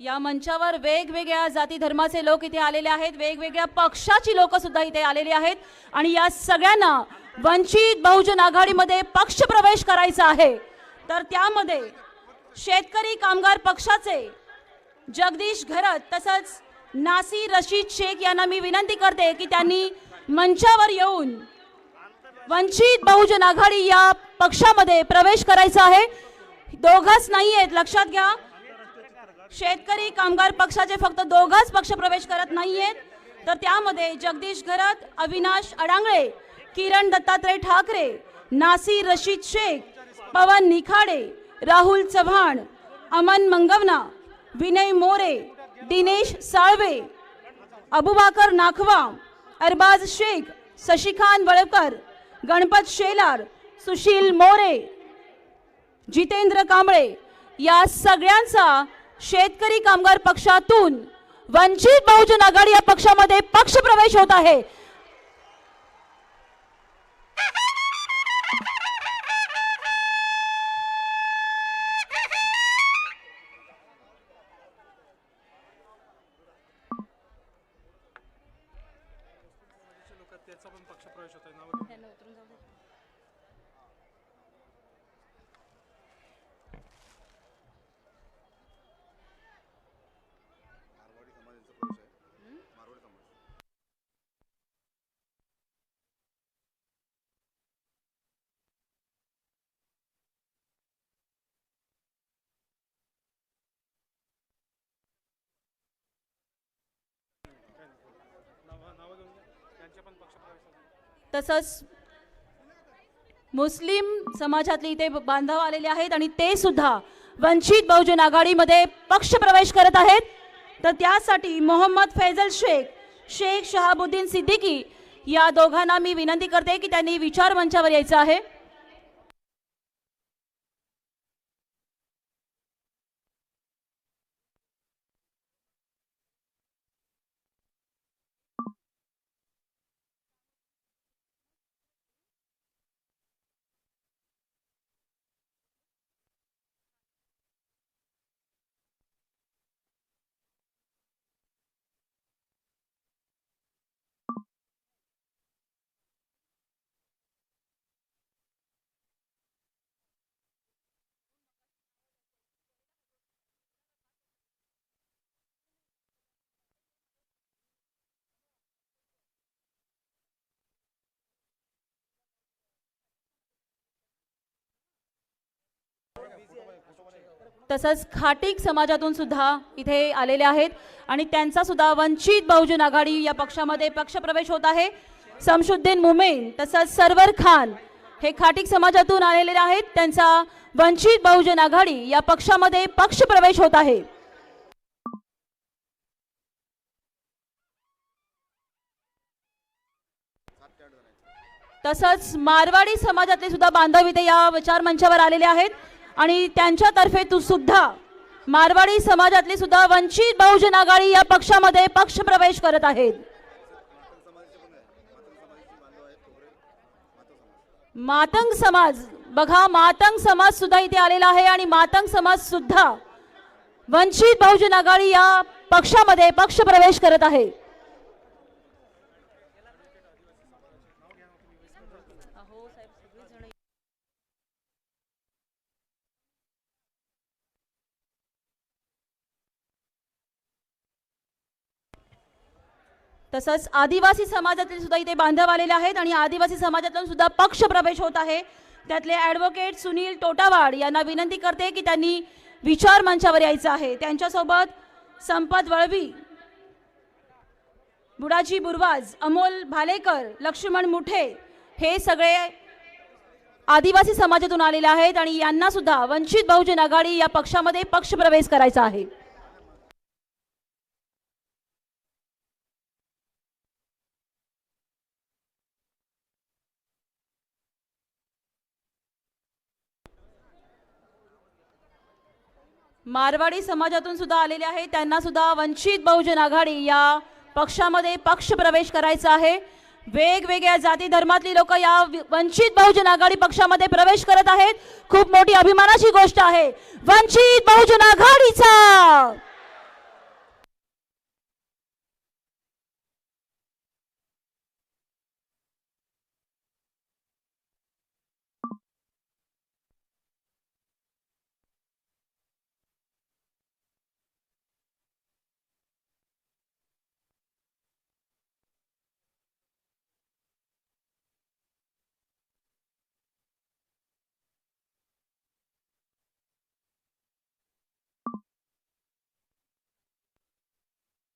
या मंचावर वेगवेगळ्या जाती धर्माचे लोक इथे आलेले आहेत. वेगवेगळ्या पक्षाची लोक सुद्धा इथे आलेली आहेत. आणि या सगळ्यांना वंचित बहुजन आघाडीमध्ये पक्ष प्रवेश करायचा आहे. तर त्यामध्ये शेतकरी कामगार पक्षाचे जगदीश घरत तसंच नासी रशीद शेख यांना मी विनंती करते की त्यांनी मंचावर येऊन वंचित बहुजन आघाडी या पक्षामध्ये प्रवेश करायचा आहे. दोघंच नाही आहेत लक्षात घ्या. शेतकरी कामगार पक्षाचे फक्त दोघंच पक्ष प्रवेश करत नाहीयेत. तर त्यामध्ये जगदीश घरत अविनाश अडांगळे किरण दत्तात्रय ठाकरे नासी रशीद शेख पवन निखाडे राहुल चव्हाण अमन मंगवना विनय मोरे दिनेश साळवे अबुबाकर नाखवा अरबाज शेख शशिकांत वळकर गणपत शेलार सुशील मोरे जितेंद्र कांबळे या सगळ्यांचा शेतकरी कामगार पक्षातून वंचित बहुजन आघाडी या पक्षामध्ये पक्ष प्रवेश होत आहे. पक्ष प्रवेश होत आहे नाव नाव नावं घेऊन घ्या. त्यांचे पण पक्ष प्रवेश होत आहे. तसंच मुस्लिम समाजातले इथे बांधव आलेले आहेत आणि ते सुद्धा वंचित बहुजन आघाडीमध्ये पक्ष प्रवेश करत आहेत. तर त्यासाठी मोहम्मद फैजल शेख शेख शहाबुद्दीन सिद्दीकी या दोघांना मी विनंती करते की त्यांनी विचार मंचावर यायचं आहे. तसंच खाटीक समाजातून सुद्धा इथे आलेले आहेत आणि त्यांचा सुद्धा वंचित बहुजन आघाडी या पक्षामध्ये पक्षप्रवेश होत आहे. समशुद्दीन मुमेन तसंच सरवर खान हे खाटीक समाजातून आलेले आहेत. त्यांचा वंचित बहुजन आघाडी या पक्षामध्ये पक्षप्रवेश होत आहे. तसंच मारवाडी समाजातले सुद्धा बांधव इथे या विचार मंचावर आलेले आहेत. आणि त्यांच्यातर्फे तू सुद्धा मारवाडी समाजातली सुद्धा वंचित बहुजन आघाडी या पक्षामध्ये पक्ष प्रवेश करत आहेत. मातंग समाज बघा मातंग समाज सुद्धा इथे आलेला आहे आणि मातंग समाज सुद्धा वंचित बहुजन आघाडी या पक्षामध्ये पक्ष प्रवेश करत आहे. तसंच आदिवासी समाजातील सुद्धा इथे बांधव आलेले आहेत आणि आदिवासी समाजातून सुद्धा पक्ष प्रवेश होत आहे. त्यातले ॲडव्होकेट सुनील टोटावाड यांना विनंती करते की त्यांनी विचार मंचावर यायचं आहे. त्यांच्यासोबत संपत वळवी बुडाजी बुरवाज अमोल भालेकर लक्ष्मण मुठे हे सगळे आदिवासी समाजातून आलेले आहेत आणि यांना सुद्धा वंचित बहुजन आघाडी या पक्षामध्ये पक्ष प्रवेश करायचा आहे. मारवाडी समाजातून सुद्धा आलेले आहे. त्यांना सुद्धा वंचित बहुजन आघाडी या पक्षामध्ये पक्ष प्रवेश करायचा आहे. वेगवेगळ्या जाती धर्मातली लोक या वि- वंचित बहुजन आघाडी पक्षामध्ये प्रवेश करत आहेत. खूप मोठी अभिमानाची गोष्ट आहे. वंचित बहुजन आघाडीचा!